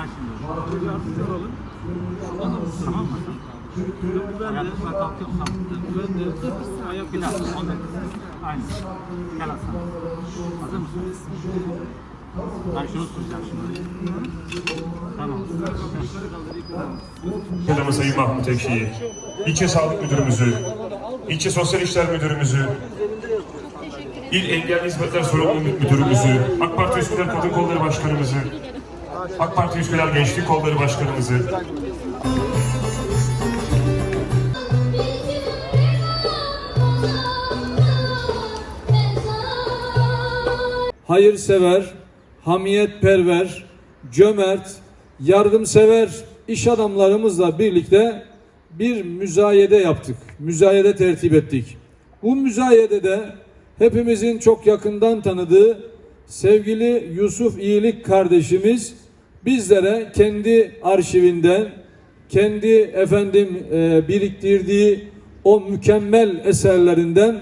Ben şimdi olalım. Tamam mı? Ben de. Hocamız Sayın Mahmut Ekşi'yi, ilçe sağlık müdürümüzü, ilçe sosyal işler müdürümüzü, İl Engelli Hizmetler Sorumlu Müdürümüzü, AK Parti Üsküdar Kadın Kolları Başkanımızı, AK Parti Üsküdar Gençlik Kolları Başkanımızı, hayırsever, hamiyetperver, cömert, yardımsever iş adamlarımızla birlikte bir müzayede yaptık. Müzayede tertip ettik. Bu müzayedede hepimizin çok yakından tanıdığı sevgili Yusuf İyilik kardeşimiz bizlere kendi arşivinden, kendi efendim e, biriktirdiği o mükemmel eserlerinden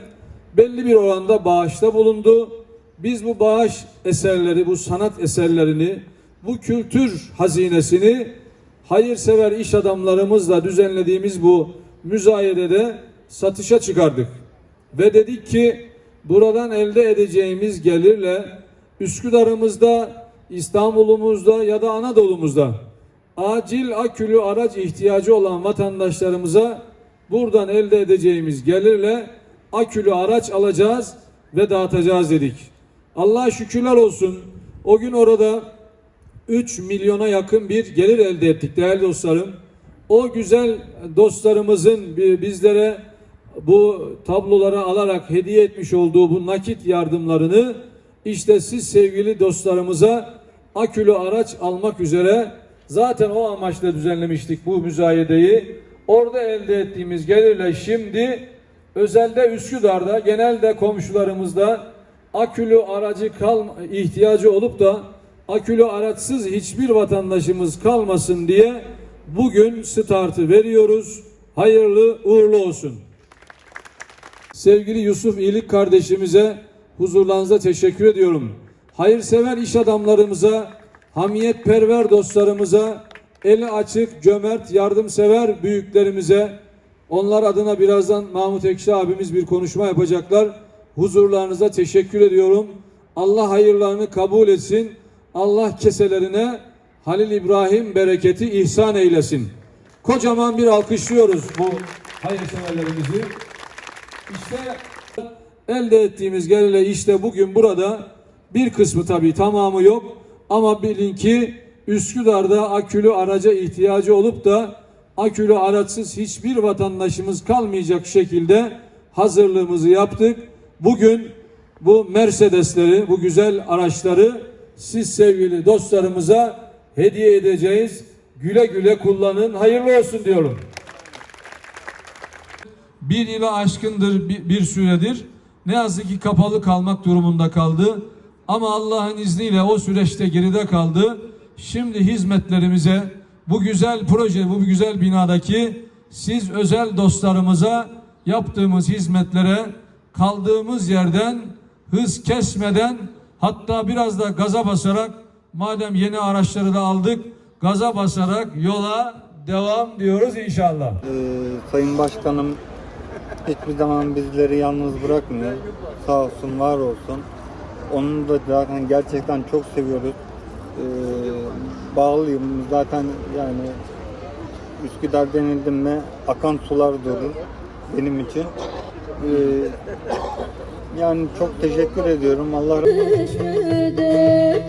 belli bir oranda bağışta bulundu. Biz bu bağış eserleri, bu sanat eserlerini, bu kültür hazinesini hayırsever iş adamlarımızla düzenlediğimiz bu müzayedede satışa çıkardık. Ve dedik ki buradan elde edeceğimiz gelirle Üsküdar'ımızda, İstanbul'umuzda ya da Anadolu'muzda acil akülü araç ihtiyacı olan vatandaşlarımıza buradan elde edeceğimiz gelirle akülü araç alacağız ve dağıtacağız dedik. Allah'a şükürler olsun. O gün orada 3 milyona yakın bir gelir elde ettik değerli dostlarım. O güzel dostlarımızın bi- bizlere bu tabloları alarak hediye etmiş olduğu bu nakit yardımlarını işte siz sevgili dostlarımıza akülü araç almak üzere zaten o amaçla düzenlemiştik bu müzayedeyi. Orada elde ettiğimiz gelirle şimdi özelde Üsküdar'da genelde komşularımızda akülü aracı kal ihtiyacı olup da akülü araçsız hiçbir vatandaşımız kalmasın diye bugün startı veriyoruz. Hayırlı uğurlu olsun. Sevgili Yusuf İyilik kardeşimize huzurlarınızda teşekkür ediyorum. Hayırsever iş adamlarımıza, hamiyetperver dostlarımıza, eli açık, cömert, yardımsever büyüklerimize, onlar adına birazdan Mahmut Ekşi abimiz bir konuşma yapacaklar. Huzurlarınıza teşekkür ediyorum. Allah hayırlarını kabul etsin. Allah keselerine Halil İbrahim bereketi ihsan eylesin. Kocaman bir alkışlıyoruz bu hayırseverlerimizi. İşte elde ettiğimiz gelirle işte bugün burada bir kısmı tabii tamamı yok ama bilin ki Üsküdar'da akülü araca ihtiyacı olup da akülü araçsız hiçbir vatandaşımız kalmayacak şekilde hazırlığımızı yaptık. Bugün bu Mercedesleri, bu güzel araçları siz sevgili dostlarımıza hediye edeceğiz. Güle güle kullanın. Hayırlı olsun diyorum bir yıla aşkındır bir, bir süredir ne yazık ki kapalı kalmak durumunda kaldı. Ama Allah'ın izniyle o süreçte geride kaldı. Şimdi hizmetlerimize bu güzel proje, bu güzel binadaki siz özel dostlarımıza yaptığımız hizmetlere kaldığımız yerden hız kesmeden hatta biraz da gaza basarak madem yeni araçları da aldık gaza basarak yola devam diyoruz inşallah. Ee, Sayın Başkanım hiçbir zaman bizleri yalnız bırakmıyor. Sağ olsun, var olsun. Onu da zaten gerçekten çok seviyoruz. Ee, bağlıyım. Zaten yani Üsküdar denildim mi akan sular durur benim için. Ee, yani çok teşekkür ediyorum. Allah Düş müdür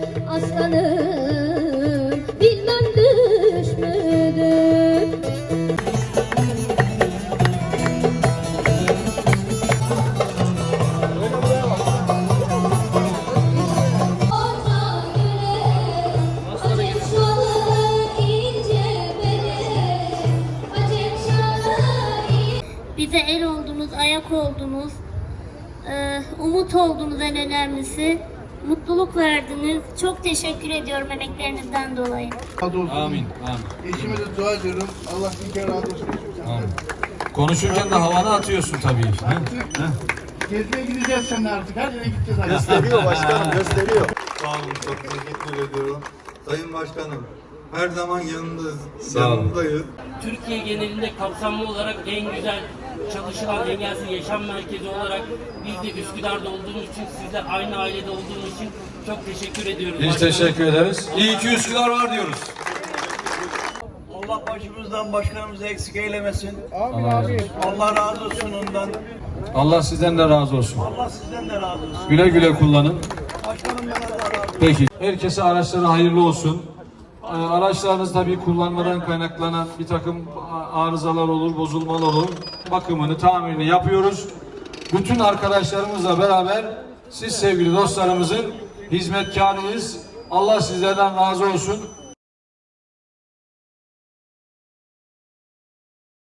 Bize el oldunuz, ayak oldunuz, eee, umut oldunuz en önemlisi. Mutluluk verdiniz. Çok teşekkür ediyorum emeklerinizden dolayı. Amin. Amin. Eşime de dua ediyorum. Allah bir kere razı olsun. Amin. Konuşurken de havana atıyorsun tabii. He? Gezmeye gideceğiz seninle artık. Her yere gideceğiz artık. Gösteriyor başkanım gösteriyor. Sağ olun çok teşekkür ediyorum. Sayın Başkanım Her zaman yanındayız. Sağ olun. yanındayız. Türkiye genelinde kapsamlı olarak en güzel çalışılan engelsiz yaşam merkezi olarak biz de Üsküdar'da olduğumuz için sizle aynı ailede olduğumuz için çok teşekkür ediyoruz. Biz Başkanım. teşekkür ederiz. İyi ki Üsküdar var diyoruz. Allah başımızdan başkanımızı eksik eylemesin. Amin amin. Allah razı olsun ondan. Allah sizden de razı olsun. Allah sizden de razı olsun. Güle güle kullanın. Başkanım bana da razı olsun. Peki. Herkese araçları hayırlı olsun. Ee, Araçlarınız tabii kullanmadan kaynaklanan bir takım arızalar olur, bozulmalar olur. Bakımını, tamirini yapıyoruz. Bütün arkadaşlarımızla beraber siz sevgili dostlarımızın hizmetkarıyız. Allah sizlerden razı olsun.